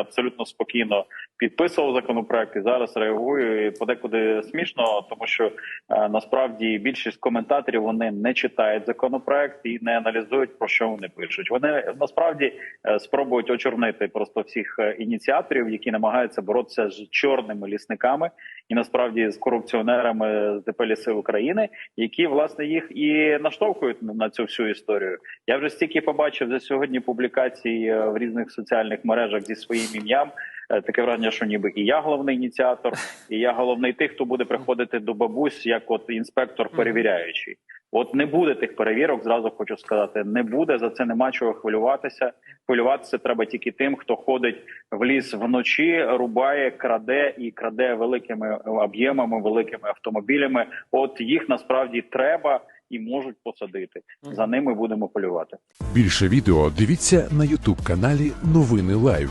Абсолютно спокійно підписував законопроект і зараз реагую. І подекуди смішно, тому що е, насправді більшість коментаторів вони не читають законопроект і не аналізують про що вони пишуть. Вони насправді е, спробують очорнити просто всіх е, ініціаторів, які намагаються боротися з чорними лісниками і насправді з корупціонерами з ДП «Ліси України, які власне їх і наштовхують на- цю всю історію. Я вже стільки побачив за сьогодні публікацій е, в різних соціальних мережах зі своїм ім'ям. Е, Таке враження, що ніби і я головний ініціатор, і я головний тих, хто буде приходити до бабусь, як от інспектор перевіряючий. От не буде тих перевірок, зразу хочу сказати. Не буде за це нема чого хвилюватися. Хвилюватися треба тільки тим, хто ходить в ліс вночі, рубає, краде і краде великими об'ємами, великими автомобілями. От їх насправді треба і можуть посадити. За ними будемо полювати. Більше відео дивіться на Ютуб каналі Новини Лайв.